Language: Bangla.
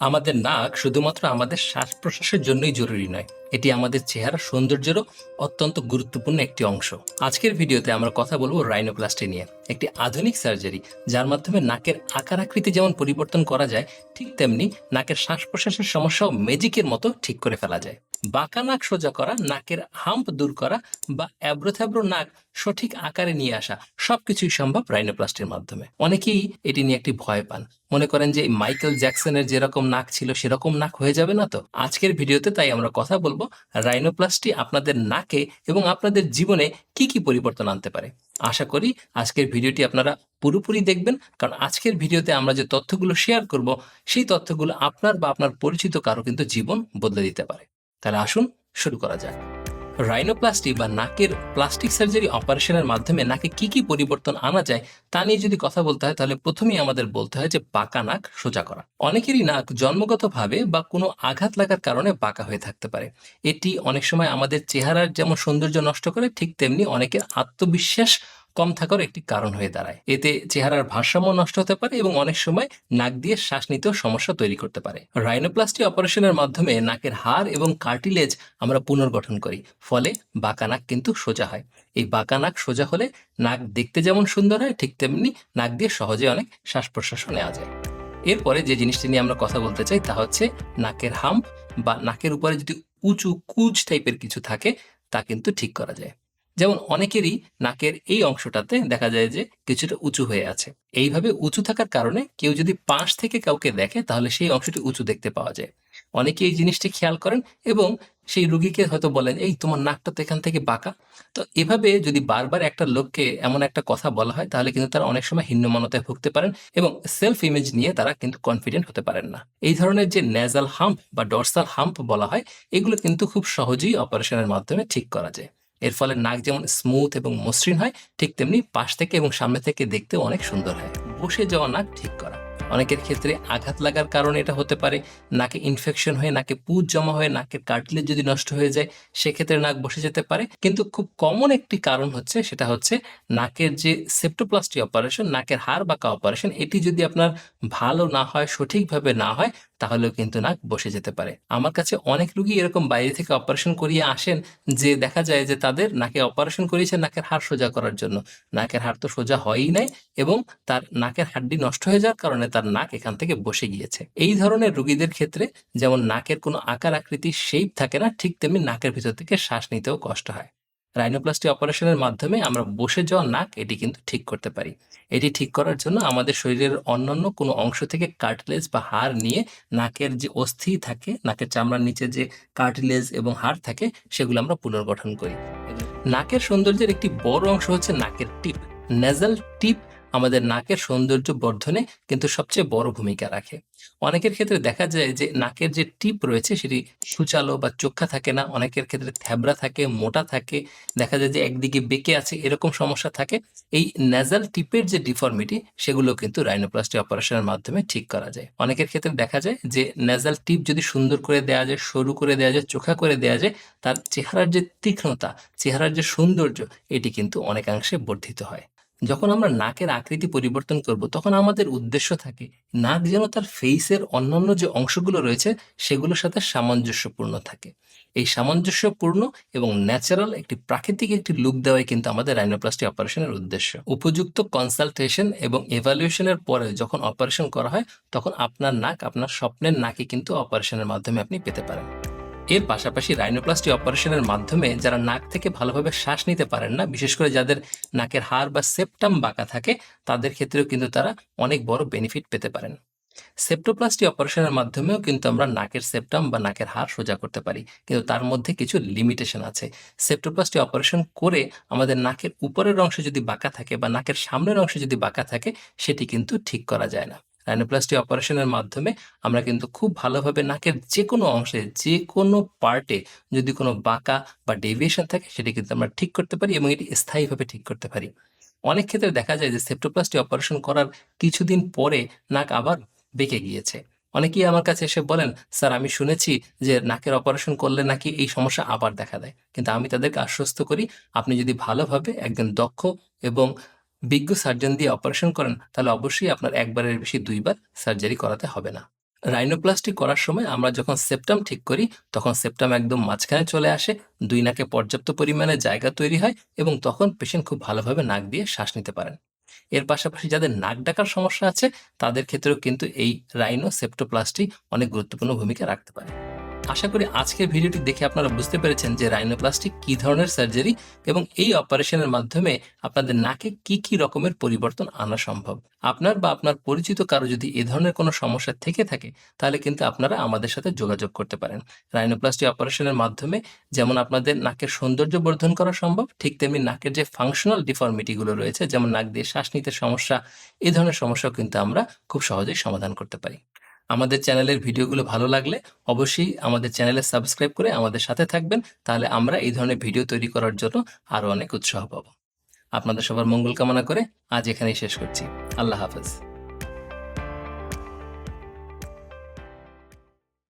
আমাদের নাক শুধুমাত্র আমাদের শ্বাস প্রশ্বাসের জন্যই জরুরি নয়, এটি আমাদের চেহারা সৌন্দর্যেরও অত্যন্ত গুরুত্বপূর্ণ একটি অংশ। আজকের ভিডিওতে আমরা কথা বলব রাইনোপ্লাস্টি নিয়ে, একটি আধুনিক সার্জারি যার মাধ্যমে নাকের আকার আকৃতি যেমন পরিবর্তন করা যায়, ঠিক তেমনি নাকের শ্বাস প্রশ্বাসের সমস্যাও ম্যাজিকের মতো ঠিক করে ফেলা যায়। বাঁকা নাক সোজা করা, নাকের হাম্প দূর করা বা অ্যাব্রোথ্যাব্রো নাক সঠিক আকারে নিয়ে আসা সবকিছুই সম্ভব রাইনোপ্লাস্টির মাধ্যমে। অনেকেই এটি নিয়ে একটি ভয় পান। মনে করেন যে মাইকেল জ্যাকসনের যেরকম নাক ছিল সেরকম নাক হয়ে যাবে না তো? আজকের ভিডিওতে তাই আমরা কথা বলব রাইনোপ্লাস্টি আপনাদের নাকে এবং আপনাদের জীবনে কি কি পরিবর্তন আনতে পারে। আশা করি আজকের ভিডিওটি আপনারা পুরোপুরি দেখবেন, কারণ আজকের ভিডিওতে আমরা যে তথ্যগুলো শেয়ার করব, সেই তথ্যগুলো আপনার বা আপনার পরিচিত কারও কিন্তু জীবন বদলে দিতে পারে। তাহলে আসুন শুরু করা যাক। রাইনোপ্লাস্টি বা নাকের প্লাস্টিক সার্জারি অপারেশনের মাধ্যমে নাকে কি কি পরিবর্তন আনা যায় তা নিয়ে যদি কথা বলতে হয়, তাহলে প্রথমেই আমাদের বলতে হয় যে বাঁকা নাক সোজা করা। অনেকেরই নাক জন্মগতভাবে বা কোনো আঘাত লাগার কারণে বাঁকা হয়ে থাকতে পারে। এটি অনেক সময় আমাদের চেহারার যেমন সৌন্দর্য নষ্ট করে, ঠিক তেমনি অনেকের আত্মবিশ্বাস কম থাকার একটি কারণ হয়ে দাঁড়ায়। এতে চেহারার ভারসাম্য নষ্ট হতে পারে এবং অনেক সময় নাক দিয়ে শ্বাস নিতেও সমস্যা তৈরি করতে পারে। রাইনোপ্লাস্টি অপারেশনের মাধ্যমে নাকের হাড় এবং কার্টিলেজ আমরা পুনর্গঠন করি, ফলে বাঁকা নাক কিন্তু সোজা হয়। এই বাঁকা নাক সোজা হলে নাক দেখতে যেমন সুন্দর হয়, ঠিক তেমনি নাক দিয়ে সহজে অনেক শ্বাস প্রশ্বাসও নেওয়া যায়। এরপরে যে জিনিসটি নিয়ে আমরা কথা বলতে চাই তা হচ্ছে নাকের হাম্প বা নাকের উপরে যদি উঁচু কুচ টাইপের কিছু থাকে, তা কিন্তু ঠিক করা যায়। যেমন অনেকেরই নাকের এই অংশটাতে দেখা যায় যে কিছুটা উঁচু হয়ে আছে। এইভাবে উঁচু থাকার কারণে কেউ যদি পাশ থেকে কাউকে দেখে, তাহলে সেই অংশটি উঁচু দেখতে পাওয়া যায়। অনেকে এই জিনিসটি খেয়াল করেন এবং সেই রুগীকে হয়তো বলেন, এই, তোমার নাকটা তো এখান থেকে বাঁকা। তো এভাবে যদি বারবার একটা লোককে এমন একটা কথা বলা হয়, তাহলে কিন্তু তারা অনেক সময় হীনমনতায় ভুগতে পারেন এবং সেলফ ইমেজ নিয়ে তারা কিন্তু কনফিডেন্ট হতে পারেন না। এই ধরনের যে নেজাল হাম্প বা ডরসাল হাম্প বলা হয়, এগুলো কিন্তু খুব সহজেই অপারেশনের মাধ্যমে ঠিক করা যায়। এর ফলে নাক যেমন স্মুথ এবং মসৃণ হয়, ঠিক তেমনি পাশ থেকে এবং সামনে থেকে দেখতে অনেক সুন্দর হয়। বসে যাওয়া নাক ঠিক করা। অনেকের ক্ষেত্রে আঘাত লাগার কারণে এটা হতে পারে। নাকে ইনফেকশন হয়ে, নাকে পুজ জমা হয়ে, নাকের কার্টিলেজ যদি নষ্ট হয়ে যায়, সেক্ষেত্রে নাক বসে যেতে পারে। কিন্তু খুব কমন একটি কারণ হচ্ছে, সেটা হচ্ছে নাকের যে সেপ্টোপ্লাস্টি অপারেশন নাকের হাড় বাঁকা অপারেশন এটি যদি আপনার ভালো না হয়, সঠিকভাবে না হয় তাহলেও কিন্তু নাক বসে যেতে পারে। আমার কাছে অনেক রুগী এরকম বাইরে থেকে অপারেশন করিয়ে আসেন যে দেখা যায় যে তাদের নাকে অপারেশন করিয়েছে নাকের হাড় সোজা করার জন্য। নাকের হাড় তো সোজা হয়ই নাই এবং তার নাকের হাড্ডি নষ্ট হয়ে যাওয়ার কারণে তার নাক এখান থেকে বসে গিয়েছে। এই ধরনের রুগীদের ক্ষেত্রে যেমন নাকের কোনো আকার আকৃতি শেপ থাকে না, ঠিক তেমনি নাকের ভিতর থেকে শ্বাস নিতেও কষ্ট হয়। রাইনোপ্লাস্টি অপারেশনের মাধ্যমে আমরা বসে যাওয়া নাক এটি কিন্তু ঠিক করতে পারি। এটি ঠিক করার জন্য আমাদের শরীরের অন্যান্য কোনো অংশ থেকে কার্টিলেজ বা হাড় নিয়ে নাকের যে অস্থি থাকে, নাকের চামড়ার নিচে যে কার্টিলেজ এবং হাড় থাকে, সেগুলো আমরা পুনর্গঠন করি। নাকের সৌন্দর্যের একটি বড় অংশ হচ্ছে নাকের টিপ। নেজাল টিপ আমাদের নাকের সৌন্দর্য বর্ধনে কিন্তু সবচেয়ে বড় ভূমিকা রাখে। অনেকের ক্ষেত্রে দেখা যায় যে নাকের যে টিপ রয়েছে সেটি সুচালো বা চোখা থাকে না, অনেকের ক্ষেত্রে থ্যাবড়া থাকে, মোটা থাকে, দেখা যায় যে একদিকে বেঁকে আছে, এরকম সমস্যা থাকে। এই নেজাল টিপের যে ডিফর্মিটি সেগুলো কিন্তু রাইনোপ্লাস্টি অপারেশনের মাধ্যমে ঠিক করা যায়। অনেকের ক্ষেত্রে দেখা যায় যে নেজাল টিপ যদি সুন্দর করে দেওয়া যায়, সরু করে দেওয়া যায়, চোখা করে দেওয়া যায়, তার চেহারার যে তীক্ষ্ণতা, চেহারার যে সৌন্দর্য, এটি কিন্তু অনেকাংশে বর্ধিত হয়। যখন আমরা নাকের আকৃতি পরিবর্তন করব, তখন আমাদের উদ্দেশ্য থাকে নাক যেন তার ফেইসের অন্যান্য যে অংশগুলো রয়েছে, সেগুলোর সাথে সামঞ্জস্যপূর্ণ থাকে। এই সামঞ্জস্যপূর্ণ এবং ন্যাচারাল একটি প্রাকৃতিক একটি লুক দেওয়াই কিন্তু আমাদের রাইনোপ্লাস্টি অপারেশনের উদ্দেশ্য। উপযুক্ত কনসালটেশন এবং এভালুয়েশনের পরে যখন অপারেশন করা হয়, তখন আপনার নাক, আপনার স্বপ্নের নাকে কিন্তু অপারেশনের মাধ্যমে আপনি পেতে পারেন। এর পাশাপাশি রাইনোপ্লাস্টি অপারেশনের মাধ্যমে যারা নাক থেকে ভালোভাবে শ্বাস নিতে পারেন না, বিশেষ করে যাদের নাকের হাড় বা সেপ্টাম বাঁকা থাকে, তাদের ক্ষেত্রেও কিন্তু তারা অনেক বড় বেনিফিট পেতে পারেন। সেপ্টোপ্লাস্টি অপারেশনের মাধ্যমেও কিন্তু আমরা নাকের সেপ্টাম বা নাকের হাড় সোজা করতে পারি, কিন্তু তার মধ্যে কিছু লিমিটেশন আছে। সেপ্টোপ্লাস্টি অপারেশন করে আমাদের নাকের উপরের অংশ যদি বাঁকা থাকে বা নাকের সামনের অংশ যদি বাঁকা থাকে, সেটি কিন্তু ঠিক করা যায় না। রাইনোপ্লাস্টি অপারেশনের মাধ্যমে আমরা কিন্তু খুব ভালোভাবে নাকের যে কোনো অংশে যে কোনো পার্টে যদি কোনো বাঁকা বা ডেভিয়েশন থাকে, সেটি কিন্তু আমরা ঠিক করতে পারি এবং এটি স্থায়ীভাবে ঠিক করতে পারি। অনেক ক্ষেত্রে দেখা যায় যে সেপ্টোপ্লাস্টি অপারেশন করার কিছুদিন পরে নাক আবার বেঁকে গিয়েছে। অনেকেই আমার কাছে এসে বলেন, স্যার, আমি শুনেছি যে নাকের অপারেশন করলে নাকি এই সমস্যা আবার দেখা দেয়। কিন্তু আমি তাদেরকে আশ্বস্ত করি, আপনি যদি ভালোভাবে একজন দক্ষ এবং বিজ্ঞ সার্জন দিয়ে অপারেশন করেন, তাহলে অবশ্যই আপনার একবারের বেশি দুইবার সার্জারি করাতে হবে না। রাইনোপ্লাস্টি করার সময় আমরা যখন সেপ্টাম ঠিক করি, তখন সেপ্টাম একদম মাঝখানে চলে আসে, দুই নাকে পর্যাপ্ত পরিমাণে জায়গা তৈরি হয় এবং তখন পেশেন্ট খুব ভালোভাবে নাক দিয়ে শ্বাস নিতে পারেন। এর পাশাপাশি যাদের নাক ডাকার সমস্যা আছে, তাদের ক্ষেত্রেও কিন্তু এই রাইনো সেপ্টোপ্লাস্টি অনেক গুরুত্বপূর্ণ ভূমিকা রাখতে পারে। আশা করি আজকের ভিডিওটি দেখে আপনারা বুঝতে পেরেছেন যে রাইনোপ্লাস্টি কি ধরনের সার্জারি এবং এই অপারেশনের মাধ্যমে আপনাদের নাকে কি কি রকমের পরিবর্তন আনা সম্ভব। আপনার বা আপনার পরিচিত কারও যদি এ ধরনের কোনো সমস্যা থেকে থাকে, তাহলে কিন্তু আপনারা আমাদের সাথে যোগাযোগ করতে পারেন। রাইনোপ্লাস্টি অপারেশনের মাধ্যমে যেমন আপনাদের নাকের সৌন্দর্য বর্ধন করা সম্ভব, ঠিক তেমনি নাকের যে ফাংশনাল ডিফর্মিটিগুলো রয়েছে, যেমন নাক দিয়ে শ্বাস নিতে সমস্যা এই ধরনের সমস্যাও কিন্তু আমরা খুব সহজেই সমাধান করতে পারি। আমাদের চ্যানেলের ভিডিওগুলো ভালো লাগলে অবশ্যই আমাদের চ্যানেলে সাবস্ক্রাইব করে আমাদের সাথে থাকবেন। তাহলে আমরা এই ধরনের ভিডিও তৈরি করার জন্য আরও অনেক উৎসাহ পাব। আপনাদের সবার মঙ্গল কামনা করে আজ এখানেই শেষ করছি। আল্লাহ হাফেজ।